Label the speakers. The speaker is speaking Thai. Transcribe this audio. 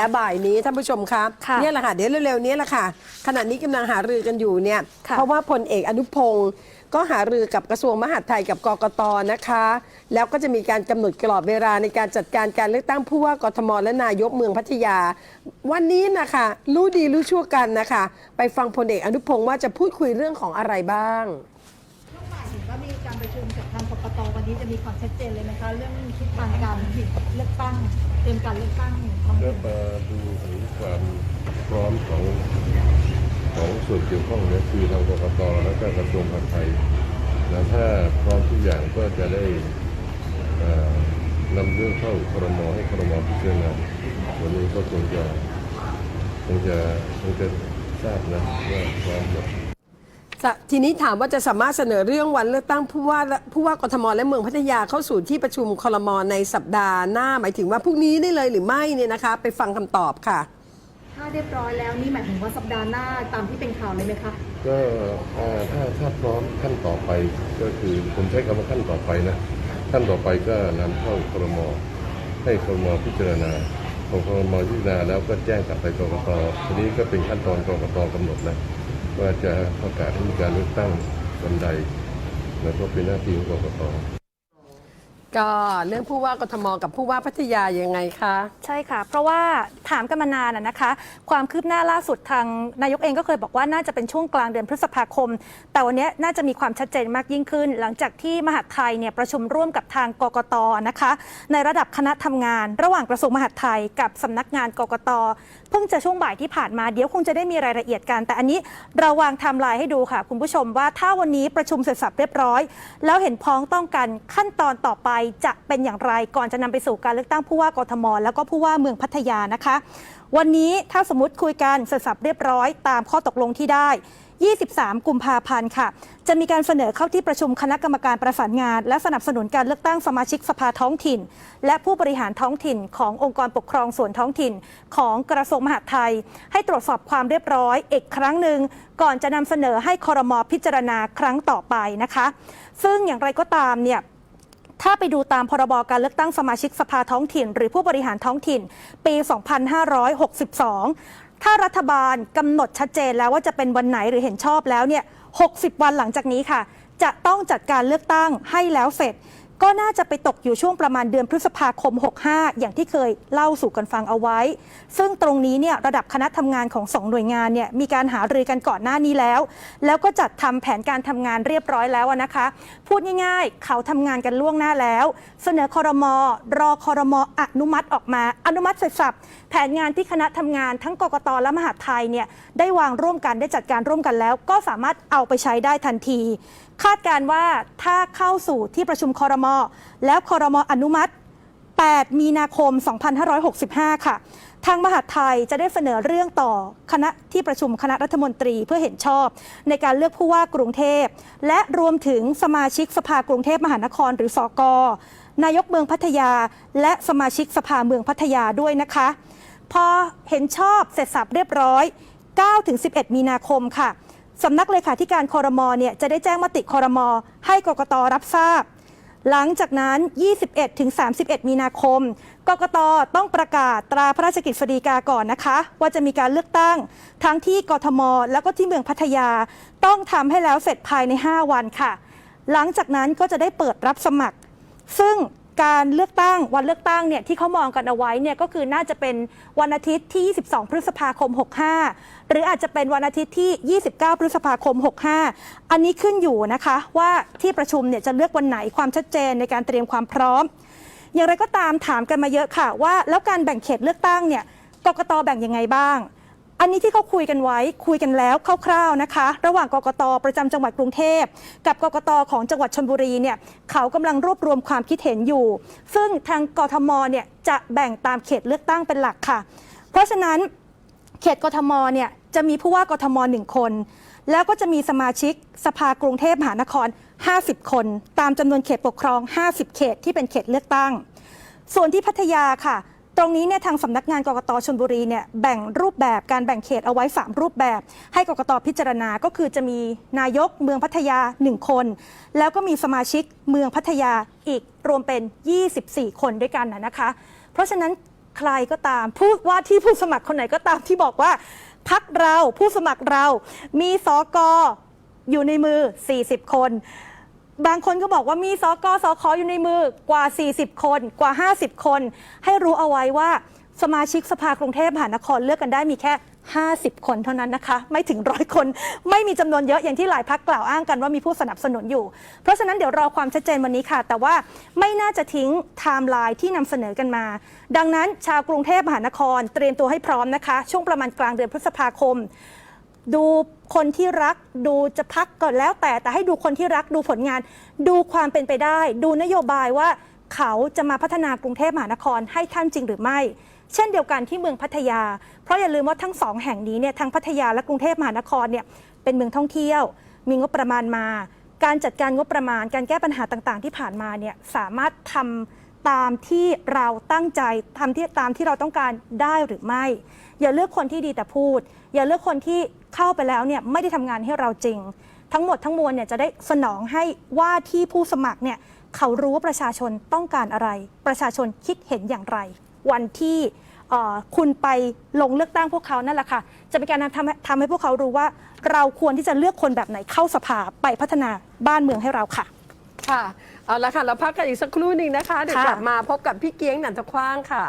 Speaker 1: และบ่ายนี้ท่านผู้ชมครับ
Speaker 2: ค่ะ
Speaker 1: เนี่ยแหละค่ะเดี๋ยวเร็วๆนี้แหละค่ะขณะนี้กำลังหารือกันอยู่เนี่ย
Speaker 2: ค่ะ
Speaker 1: เพราะว่าพลเอกอนุพงศ์ก็หารือกับกระทรวงมหาดไทยกับกกตนะคะ แล้วก็จะมีการกำหนดกรอบเวลาในการจัดการการเลือกตั้งผู้ว่ากทมและนายกเมืองพัทยา วันนี้นะคะรู้ดีรู้ชั่วกันนะคะ ไปฟังพลเอกอนุพงศ์ว่าจะพูดคุยเรื่องของอะไรบ้าง
Speaker 3: นี้จะมีความชัดเจนเลยไหมคะ เรื่องทิศทางการเลือกตั้งเตรียมการเลือกตั้งท้อง
Speaker 4: ก็
Speaker 3: ถิ่น
Speaker 4: มาดูถึงความพร้อมของของส่วนเกี่ยวข้องเนี่ยคือทางกกตและก็กระทรวงมหาดไทยนะถ้าพร้อมทุกอย่างก็จะได้เอ่อนำเรื่องเข้าครมให้ครมพิจารณาวันนี้ก็คงจะคงจะคงจะทราบนะว่าพร้อมหมด
Speaker 1: จะ ทีนี้ถามว่าจะสามารถเสนอเรื่องวันเลือกตั้งผู้ว่าและผู้ว่ากทมและเมืองพัทยาเข้าสู่ที่ประชุมคลมในสัปดาห์หน้า หมายถึงว่าพรุ่งนี้ได้เลยหรือไม่เนี่ยนะคะ ไปฟังคำตอบค่ะ
Speaker 3: ถ้าเรียบร้อยแล้วนี่หมายถึงว่าสัปดาห์หน้าตามที่เป็นข่าวเลยไหมคะ
Speaker 4: ก็เอ่อถ้าถ้าพร้อมขั้นต่อไปก็คือผมใช้คำว่าขั้นต่อไปนะขั้นต่อไปก็นำเข้าครมให้ครมพิจารณาพอครมพิจารณาแล้วก็แจ้งกลับไปกกตทีนี้ก็เป็นขั้นตอนกกตกำหนดนะ ว่าจะประกาศให้มีการเลือกตั้งวันใดแล้วก็เป็นหน้าที่ของกรกต
Speaker 1: ก็เรื่องผู้ว่ากทมกับผู้ว่าพัทยายังไงคะ
Speaker 2: ใช่ค่ะ เพราะว่าถามกันมานานอะนะคะ ความคืบหน้าล่าสุดทางนายกเองก็เคยบอกว่าน่าจะเป็นช่วงกลางเดือนพฤษภาคม แต่วันนี้น่าจะมีความชัดเจนมากยิ่งขึ้น หลังจากที่มหาดไทยเนี่ยประชุมร่วมกับทางกกตนะคะ ในระดับคณะทำงาน ระหว่างกระทรวงมหาดไทยกับสำนักงานกกตเพิ่งจะช่วงบ่ายที่ผ่านมาเดี๋ยวคงจะได้มีรายละเอียดกัน แต่อันนี้เราวางไทม์ไลน์ให้ดูค่ะ คุณผู้ชมว่าถ้าวันนี้ประชุมเสร็จสับเรียบร้อย แล้วเห็นพ้องต้องกันขั้นตอนต่อไปจะเป็นอย่างไรก่อนจะนำไปสู่การเลือกตั้งผู้ว่ากทม แล้วก็ผู้ว่าเมืองพัทยานะคะ วันนี้ถ้าสมมติคุยกันเสร็จสับเรียบร้อยตามข้อตกลงที่ได้ 23 กุมภาพันธ์ค่ะ จะมีการเสนอเข้าที่ประชุมคณะกรรมการประสานงาน และสนับสนุนการเลือกตั้งสมาชิกสภาท้องถิ่น และผู้บริหารท้องถิ่นขององค์กรปกครองส่วนท้องถิ่น ของกระทรวงมหาดไทย ให้ตรวจสอบความเรียบร้อยอีกครั้งหนึ่งก่อนจะนำเสนอให้คอรมอพิจารณาครั้งต่อไปนะคะ ซึ่งอย่างไรก็ตามเนี่ย ถ้าไปดูตามพรบการเลือกตั้งสมาชิกสภาท้องถิ่น หรือผู้บริหารท้องถิ่น ปี 2562 ถ้ารัฐบาลกำหนดชัดเจนแล้วว่าจะเป็นวันไหนหรือเห็นชอบแล้วเนี่ย 60 วันหลังจากนี้ค่ะ จะต้องจัดการเลือกตั้งให้แล้วเสร็จ ก็น่าจะไปตกอยู่ช่วงประมาณเดือนพฤษภาคม 65 อย่างที่เคยเล่าสู่กันฟังเอาไว้ ซึ่งตรงนี้เนี่ยระดับคณะทำงานของสองหน่วยงานเนี่ยมีการหารือกันก่อนหน้านี้แล้ว แล้วก็จัดทำแผนการทำงานเรียบร้อยแล้วนะคะ พูดง่ายๆ เขาทำงานกันล่วงหน้าแล้ว เสนอคอรมอรอคอรมออนุมัติออกมา อนุมัติเสร็จสับแผนงานที่คณะทำงานทั้งกกตและมหาดไทยเนี่ยได้วางร่วมกันได้จัดการร่วมกันแล้ว ก็สามารถเอาไปใช้ได้ทันที คาดการว่าถ้าเข้าสู่ที่ประชุมคอรมอแล้วคอรมออนุมัติ 8 มีนาคม 2565 ค่ะ ทางมหาดไทยจะได้เสนอเรื่องต่อคณะที่ประชุมคณะรัฐมนตรีเพื่อเห็นชอบ ในการเลือกผู้ว่ากรุงเทพ และรวมถึงสมาชิกสภากรุงเทพมหานครหรือสอกนายกเมืองพัทยา และสมาชิกสภาเมืองพัทยาด้วยนะคะ พอเห็นชอบเสร็จสับเรียบร้อย 9-11 มีนาคมค่ะ สำนักเลขาธิการคอรมอเนี่ยจะได้แจ้งมติคอรมอให้กกตรับทราบ หลังจากนั้น 21-31 มีนาคม กกตต้องประกาศตราพระราชกิจสีกาก่อนนะคะ ว่าจะมีการเลือกตั้ง ทั้งที่กทม แล้วก็ที่เมืองพัทยา ต้องทำให้แล้วเสร็จภายใน 5 วันค่ะ หลังจากนั้นก็จะได้เปิดรับสมัคร ซึ่ง การเลือกตั้งวันเลือกตั้งเนี่ยที่เขามองกันเอาไว้เนี่ยก็คือน่าจะเป็นวันอาทิตย์ที่ 22 พฤษภาคม 65 หรืออาจจะเป็นวันอาทิตย์ที่ 29 พฤษภาคม 65 อันนี้ขึ้นอยู่นะคะว่าที่ประชุมเนี่ยจะเลือกวันไหนความชัดเจนในการเตรียมความพร้อม อย่างไรก็ตามถามกันมาเยอะค่ะว่า แล้วการแบ่งเขตเลือกตั้งเนี่ยกกตแบ่งยังไงบ้าง อันนี้ที่เขาคุยกันไว้คุยกันแล้วคร่าวๆนะคะ ระหว่างกกตประจำจังหวัดกรุงเทพ กับกกตของจังหวัดชนบุรีเนี่ยเขากำลังรวบรวมความคิดเห็นอยู่ ซึ่งทางกทมเนี่ยจะแบ่งตามเขตเลือกตั้งเป็นหลักค่ะ เพราะฉะนั้นเขตกทมเนี่ยจะมีผู้ว่ากทมหนึ่งคน แล้วก็จะมีสมาชิกสภากรุงเทพมหานคร 50 คน ตามจำนวนเขตปกครอง 50 เขตที่เป็นเขตเลือกตั้ง ส่วนที่พัทยาค่ะ ตรงนี้เนี่ยทางสำนักงานกกตชลบุรีเนี่ยแบ่งรูปแบบการแบ่งเขตเอาไว้ 3 รูปแบบ ให้กกตพิจารณาก็คือจะมีนายกเมืองพัทยา 1 คน แล้วก็มีสมาชิกเมืองพัทยาอีกรวมเป็น 24 คนด้วยกันนะนะคะ เพราะฉะนั้นใครก็ตามผู้ว่าที่ผู้สมัครคนไหนก็ตามที่บอกว่าพักเราผู้สมัครเรามีสอกออยู่ในมือ 40 คน บางคนก็บอกว่ามีสกสคอยู่ในมือกว่า 40 คนกว่า 50 คน ให้รู้เอาไว้ว่าสมาชิกสภากรุงเทพมหานครเลือกกันได้มีแค่ 50 คนเท่านั้นนะคะ ไม่ถึงร้อยคน ไม่มีจำนวนเยอะอย่างที่หลายพักกล่าวอ้างกันว่ามีผู้สนับสนุนอยู่ เพราะฉะนั้นเดี๋ยวรอความชัดเจนวันนี้ค่ะ แต่ว่าไม่น่าจะทิ้งไทม์ไลน์ที่นำเสนอกันมา ดังนั้นชาวกรุงเทพมหานครเตรียมตัวให้พร้อมนะคะ ช่วงประมาณกลางเดือนพฤษภาคม ดูคนที่รักดูจะพักก็แล้วแต่ แต่ให้ดูคนที่รักดูผลงาน ดูความเป็นไปได้ ดูนโยบายว่าเขาจะมาพัฒนากรุงเทพมหานครให้ท่านจริงหรือไม่ เช่นเดียวกันที่เมืองพัทยา เพราะอย่าลืมว่าทั้งสองแห่งนี้เนี่ยทั้งพัทยาและกรุงเทพมหานครเนี่ยเป็นเมืองท่องเที่ยว มีงบประมาณมา การจัดการงบประมาณ การแก้ปัญหาต่างๆ ที่ผ่านมาเนี่ยสามารถทำตามที่เราตั้งใจทำที่ตามที่เราต้องการได้หรือไม่ อย่าเลือกคนที่ดีแต่พูด อย่าเลือกคนที่ เข้าไปแล้วเนี่ยไม่ได้ทำงานให้เราจริง ทั้งหมดทั้งมวลเนี่ยจะได้สนองให้ว่าที่ผู้สมัครเนี่ยเขารู้ว่าประชาชนต้องการอะไร ประชาชนคิดเห็นอย่างไร วันที่เอ่อคุณไปลงเลือกตั้งพวกเขานั่นแหละค่ะ จะเป็นการทำให้ทำให้พวกเขารู้ว่า เราควรที่จะเลือกคนแบบไหนเข้าสภาไปพัฒนาบ้านเมืองให้เราค่ะ
Speaker 1: ค่ะ เอาละค่ะ เราพักกันอีกสักครู่หนึ่งนะคะ เดี๋ยว
Speaker 2: ค่ะ
Speaker 1: กลับมาพบกับพี่เกียงหนันทคว้างค่ะ